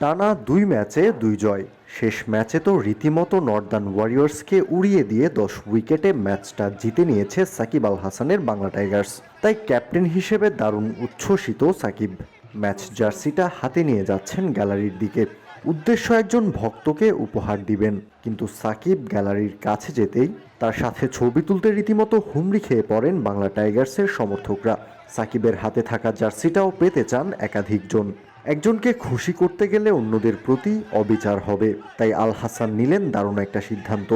টানা দুই ম্যাচে দুই জয়। শেষ ম্যাচে তো রীতিমতো নর্দার্ন ওয়ারিয়র্সকে উড়িয়ে দিয়ে দশ উইকেটে ম্যাচটা জিতে নিয়েছে সাকিব আল হাসানের বাংলা টাইগার্স। তাই ক্যাপ্টেন হিসেবে দারুণ উচ্ছ্বসিত সাকিব। ম্যাচ জার্সিটা হাতে নিয়ে যাচ্ছেন গ্যালারির দিকে। উদ্দেশ্য একজন ভক্তকে উপহার দিবেন। কিন্তু সাকিব গ্যালারির কাছে যেতেই তার সাথে ছবি তুলতে রীতিমতো হুমড়ি খেয়ে পড়েন বাংলা টাইগার্সের সমর্থকরা। সাকিবের হাতে থাকা জার্সিটাও পেতে চান একাধিকজন। একজনকে খুশি করতে গেলে অন্যদের প্রতি অবিচার হবে তাই আল হাসান নিলেন দারুণ একটা সিদ্ধান্ত।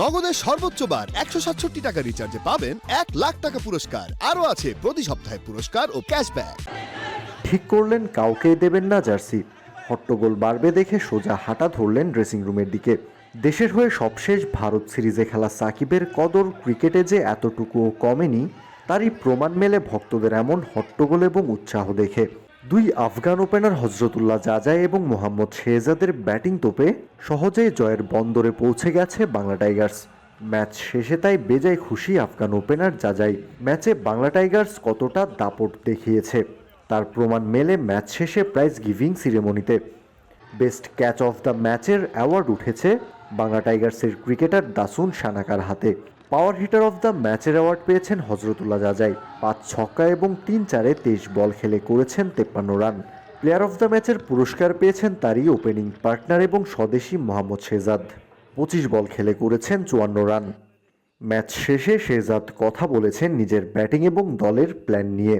নগদের সর্বোচ্চ বার একশো সাতষট্টি টাকা রিচার্জে পাবেন এক লাখ টাকা পুরস্কার। আরও আছে প্রতি সপ্তাহে পুরস্কার ও ক্যাশব্যাক ঠিক করলেন কাউকে দেবেন না জার্সি। হট্টগোল বাড়বে দেখে সোজা হাঁটা ধরলেন ড্রেসিং রুমের দিকে। দেশের হয়ে সবশেষ ভারত সিরিজে খেলা সাকিবের কদর ক্রিকেটে যে এতটুকুও কমেনি তারই প্রমাণ মেলে ভক্তদের এমন হট্টগোল এবং উৎসাহ দেখে। দুই আফগান ওপেনার হজরতুল্লাহ জাজাই এবং মোহাম্মদ শেহজাদের ব্যাটিং তোপে সহজেই জয়ের বন্দরে পৌঁছে গেছে বাংলা টাইগার্স। ম্যাচ শেষে তাই বেজায় খুশি আফগান ওপেনার জাজাই। ম্যাচে বাংলা টাইগার্স কতটা দাপট দেখিয়েছে, তার প্রমাণ মেলে ম্যাচ শেষে প্রাইজ গিভিং সিরেমনিতে। বেস্ট ক্যাচ অফ দ্য ম্যাচের অ্যাওয়ার্ড উঠেছে বাংলা টাইগার্সের ক্রিকেটার দাসুন সানাকার হাতে। পাওয়ার হিটার অফ দ্য ম্যাচের অ্যাওয়ার্ড পেয়েছেন হজরতুল্লাহ জাজাই পাঁচ ছক্কা এবং তিন চারে তেইশ বল খেলে করেছেন তেপ্পান্ন রান। প্লেয়ার অফ দ্য ম্যাচের পুরস্কার পেয়েছেন তারই ওপেনিং পার্টনার এবং স্বদেশি মোহাম্মদ শেজাদ। পঁচিশ বল খেলে করেছেন চুয়ান্ন রান। ম্যাচ শেষে শেজাদ কথা বলেছেন নিজের ব্যাটিং এবং দলের প্ল্যান নিয়ে।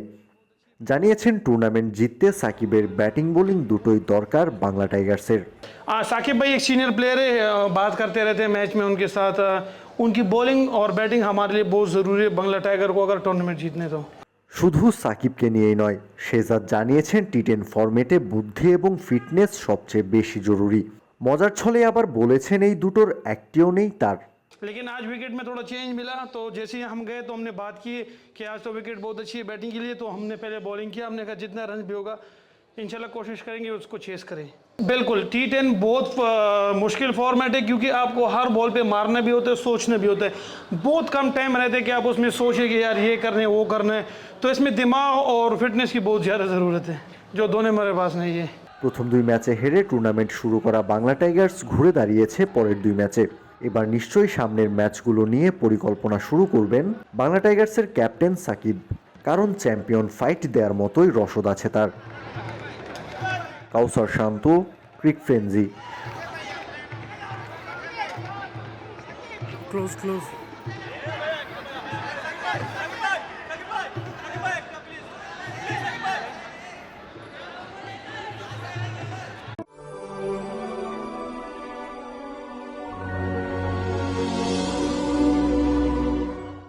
জানিয়েছেন টুর্নামেন্ট জিততে সাকিবের ব্যাটিং বোলিং দুটোই দরকার বাংলা টাইগার্সের आ, साकिब भाई एक सीनियर प्लेयर है आ, बात करते रहते हैं मैच में उनके साथ आ, उनकी बॉलिंग और बैटिंग हमारे लिए बहुत ज़रूरी है बंगला टाइगर को अगर टूर्नामेंट जीतने तो শুধু সাকিবকে নিয়েই নয় শেজাদ জানিয়েছেন টি টেন ফরম্যাটে বুদ্ধি এবং ফিটনেস সবচেয়ে বেশি জরুরি মজার ছলে আবার বলেছেন এই দুটোর একটিও নেই তার लेकिन आज विकेट में थोड़ा चेंज मिला तो जैसे ही हम गए तो हमने बात की कि आज तो विकेट बहुत अच्छी है बैटिंग के लिए तो हमने पहले बॉलिंग किया हमने कहा जितना रन भी होगा इंशाल्लाह कोशिश करेंगे उसको चेस करें बिल्कुल टी टेन बहुत आ, मुश्किल फॉर्मेट है क्योंकि आपको हर बॉल पे मारना भी होता है सोचना भी होता है बहुत कम टाइम रहता है कि आप उसमें सोचें कि यार ये करना है वो करना है तो इसमें दिमाग और फिटनेस की बहुत ज़्यादा ज़रूरत है जो दोनों हमारे पास नहीं है প্রথম দুই ম্যাচে হেরে টুর্নামেন্ট শুরু করা বাংলা টাইগার্স ঘুরে দাঁড়িয়েছে পরের দুই ম্যাচে এবার নিশ্চয়ই সামনের ম্যাচগুলো নিয়ে পরিকল্পনা শুরু করবেন বাংলা টাইগার্সের ক্যাপ্টেন সাকিব, কারণ চ্যাম্পিয়ন ফাইট দেওয়ার মতোই রসদ আছে তার কাউসার শান্ত, ক্রিক ফ্রেন্জি ক্লোজ close.